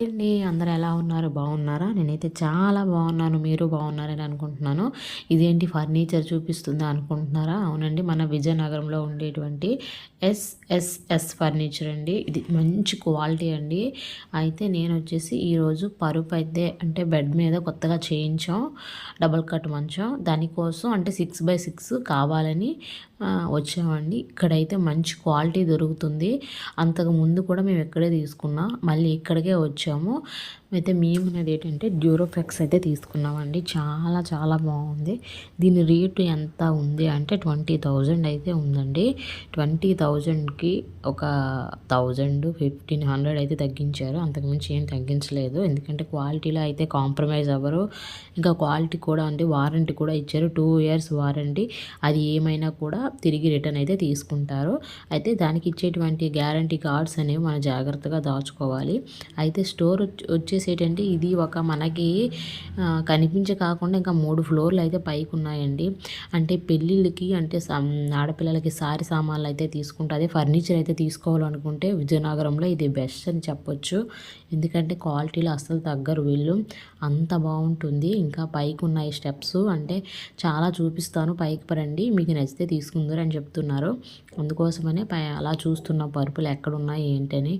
అండి అందరు ఎలా ఉన్నారు? బాగున్నారా? నేనైతే చాలా బాగున్నాను. మీరు బాగున్నారని అనుకుంటున్నాను. ఇదేంటి? ఫర్నిచర్ చూపిస్తుందా అనుకుంటున్నారా? అవునండి. మన విజయనగరంలో ఉండేటువంటి ఎస్ఎస్ఎస్ ఫర్నిచర్ అండి. ఇది మంచి క్వాలిటీ అండి. అయితే నేను వచ్చేసి ఈరోజు పరుపు అయితే అంటే బెడ్ మీద కొత్తగా చేయించాం. డబల్ కట్ మంచం. దానికోసం అంటే సిక్స్ బై సిక్స్ కావాలని వచ్చామండి. ఇక్కడైతే మంచి క్వాలిటీ దొరుకుతుంది. అంతకు ముందు కూడా మేము ఇక్కడే తీసుకున్నాం మళ్ళీ ఇక్కడికే వచ్చాము. అయితే మేము అనేది ఏంటంటే డ్యూరోఫ్లెక్స్ అయితే తీసుకున్నామండి. చాలా చాలా బాగుంది. దీని రేటు ఎంత ఉంది అంటే ట్వంటీ థౌజండ్ అయితే ఉందండి. ట్వంటీ థౌజండ్కి ఒక థౌజండ్ ఫిఫ్టీన్ హండ్రెడ్ అయితే తగ్గించారు. అంతకుమించి ఏం తగ్గించలేదు. ఎందుకంటే క్వాలిటీలో అయితే కాంప్రమైజ్ అవ్వరు. ఇంకా క్వాలిటీ కూడా ఉంది. వారంటీ కూడా ఇచ్చారు. Two years warranty. అది ఏమైనా కూడా తిరిగి రిటర్న్ అయితే తీసుకుంటారు. అయితే దానికి ఇచ్చేటువంటి గ్యారంటీ కార్డ్స్ అనేవి మనం జాగ్రత్తగా దాచుకోవాలి. అయితే స్టోర్ వచ్చి ఏంటంటే ఇది ఒక మనకి కనిపించే కాకుండా ఇంకా మూడు ఫ్లోర్లు అయితే పైకి ఉన్నాయండి అంటే పెళ్ళిళ్ళకి అంటే ఆడపిల్లలకి సారి సామాన్లు అయితే తీసుకుంటుంది ఫర్నిచర్ అయితే తీసుకోవాలనుకుంటే విజయనగరంలో ఇది బెస్ట్ అని చెప్పొచ్చు. ఎందుకంటే క్వాలిటీలో అస్సలు తగ్గరు వీళ్ళు. అంత బాగుంటుంది. ఇంకా పైకి ఉన్నాయి స్టెప్స్. అంటే చాలా చూపిస్తాను. పైకి పరండి. మీకు నచ్చితే తీసుకుందరు అని చెప్తున్నారు. అందుకోసమనే పై అలా చూస్తున్న పరుపులు ఎక్కడ ఉన్నాయి ఏంటని.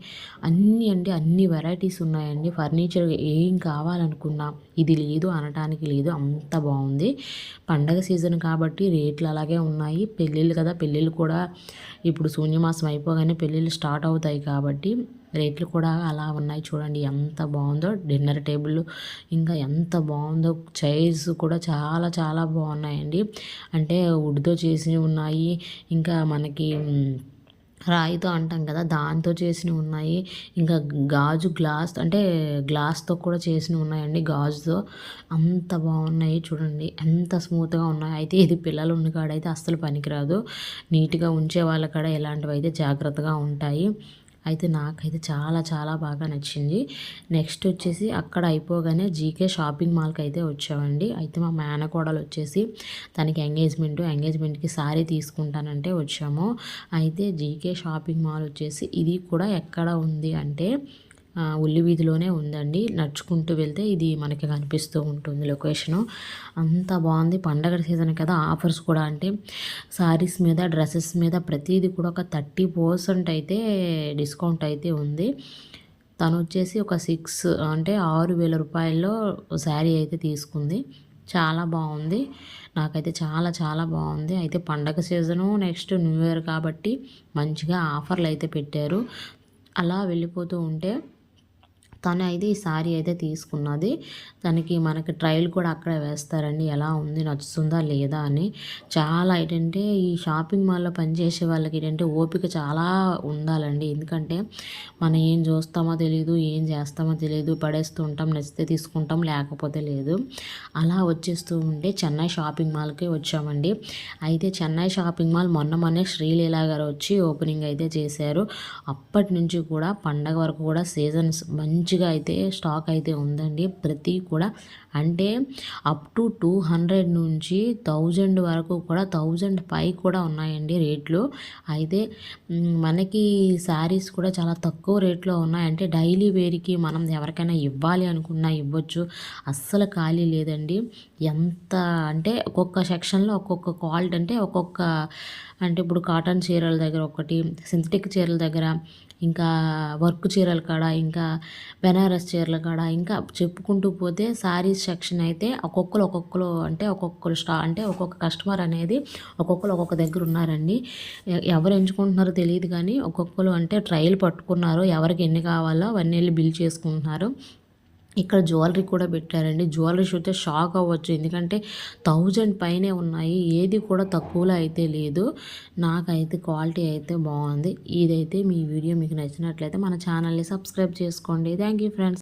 అన్నీ అండి. అన్ని వెరైటీస్ ఉన్నాయండి. ఫర్నిచర్ ఏం కావాలనుకున్నా ఇది లేదు అనటానికి లేదు అంత బాగుంది. పండగ సీజన్ కాబట్టి రేట్లు అలాగే ఉన్నాయి. పెళ్ళిళ్ళు కదా పెళ్ళిళ్ళు కూడా ఇప్పుడు శూన్యమాసం అయిపోగానే పెళ్ళిళ్ళు స్టార్ట్ అవుతాయి కాబట్టి రేట్లు కూడా అలా ఉన్నాయి. చూడండి ఎంత బాగుందో డిన్నర్ టేబుల్ ఇంకా ఎంత బాగుందో చైర్స్ కూడా చాలా చాలా బాగున్నాయండి. అంటే వుడ్తో చేసినవి ఉన్నాయి. ఇంకా మనకి రాయితో అంటాం కదా దాంతో చేసినవి ఉన్నాయి. ఇంకా గాజు గ్లాస్ అంటే గ్లాస్తో కూడా చేసినవి ఉన్నాయండి గాజుతో. అంత బాగున్నాయి చూడండి ఎంత స్మూత్గా ఉన్నాయి. అయితే ఇది పిల్లలు ఉన్న కాడైతే అస్సలు పనికిరాదు. నీట్గా ఉంచే వాళ్ళ కాడ ఇలాంటివి అయితే జాగ్రత్తగా ఉంటాయి. అయితే నాకైతే చాలా చాలా బాగా నచ్చింది. నెక్స్ట్ వచ్చేసి అక్కడ అయిపోగానే జీకే షాపింగ్ మాల్కి అయితే వచ్చామండి. అయితే మా మేనకోడలు వచ్చేసి తనకి ఎంగేజ్మెంట్ ఎంగేజ్మెంట్కి సారీ తీసుకుంటానంటే వచ్చాము. అయితే జీకే షాపింగ్ మాల్ వచ్చేసి ఇది కూడా ఎక్కడ ఉంది అంటే ఉల్లి వీధిలోనే ఉందండి. నడుచుకుంటూ వెళ్తే ఇది మనకి కనిపిస్తూ ఉంటుంది లొకేషను. అంత బాగుంది పండగ సీజన్ కదా ఆఫర్స్ కూడా. అంటే శారీస్ మీద డ్రెస్సెస్ మీద ప్రతిదీ కూడా ఒక థర్టీ పర్సెంట్ అయితే డిస్కౌంట్ అయితే ఉంది. తను వచ్చేసి ఒక సిక్స్ అంటే ఆరు వేల రూపాయల్లో శారీ అయితే తీసుకుంది. చాలా బాగుంది. నాకైతే చాలా చాలా బాగుంది. అయితే పండగ సీజను నెక్స్ట్ న్యూ ఇయర్ కాబట్టి మంచిగా ఆఫర్లు అయితే పెట్టారు. అలా వెళ్ళిపోతూ ఉంటే తను అయితే ఈ సారీ అయితే తీసుకున్నది. తనకి మనకి ట్రయల్ కూడా అక్కడే వేస్తారండి. ఎలా ఉంది? నచ్చుతుందా? లేదా? అని చాలా ఏంటంటే ఈ షాపింగ్ మాల్లో పనిచేసే వాళ్ళకి ఏంటంటే ఓపిక చాలా ఉండాలండి. ఎందుకంటే మనం ఏం చూస్తామో తెలియదు ఏం చేస్తామో తెలియదు పడేస్తూ ఉంటాం నచ్చితే తీసుకుంటాం లేకపోతే లేదు. అలా వచ్చేస్తూ ఉంటే చెన్నై షాపింగ్ మాల్కి వచ్చామండి. అయితే చెన్నై షాపింగ్ మాల్ మొన్న మొన్నే శ్రీలీలా గారు వచ్చి ఓపెనింగ్ అయితే చేశారు. అప్పటి నుంచి కూడా పండగ వరకు కూడా సీజన్స్ మంచి మంచిగా అయితే స్టాక్ అయితే ఉందండి. ప్రతి కూడా అంటే అప్ టు టూ హండ్రెడ్ నుంచి థౌజండ్ వరకు కూడా థౌజండ్ పై కూడా ఉన్నాయండి రేట్లు. అయితే మనకి శారీస్ కూడా చాలా తక్కువ రేట్లో ఉన్నాయి. అంటే డైలీ వేర్కి మనం ఎవరికైనా ఇవ్వాలి అనుకున్నా ఇవ్వచ్చు. అస్సలు ఖాళీ లేదండి. ఎంత అంటే ఒక్కొక్క సెక్షన్లో ఒక్కొక్క క్వాలిటీ అంటే ఒక్కొక్క అంటే ఇప్పుడు కాటన్ చీరల దగ్గర ఒకటి సింథటిక్ చీరల దగ్గర ఇంకా వర్క్ చీరల కాడ ఇంకా బెనారస్ చీరల కాడ ఇంకా చెప్పుకుంటూ పోతే శారీస్ సెక్షన్ అయితే ఒక్కొక్కరు ఒక్కొక్కరు అంటే ఒక్కొక్కరు స్టా అంటే ఒక్కొక్క కస్టమర్ అనేది ఒక్కొక్కరు ఒక్కొక్క దగ్గర ఉన్నారండి. ఎవరు ఎంచుకుంటున్నారో తెలియదు కానీ ఒక్కొక్కరు అంటే ట్రయల్ పట్టుకున్నారు ఎవరికి ఎన్ని కావాలో అవన్నీ వెళ్ళి బిల్ చేసుకుంటున్నారు. ఇక్కడ జ్యువెలరీ కూడా పెట్టారండి. జ్యువెలరీ చూస్తే షాక్ అవ్వచ్చు. ఎందుకంటే థౌజండ్ పైనే ఉన్నాయి. ఏది కూడా తక్కువలో అయితే లేదు. నాకైతే క్వాలిటీ అయితే బాగుంది. ఇదైతే మీ వీడియో మీకు నచ్చినట్లయితే మన ఛానల్ని సబ్స్క్రైబ్ చేసుకోండి. Thank you friends.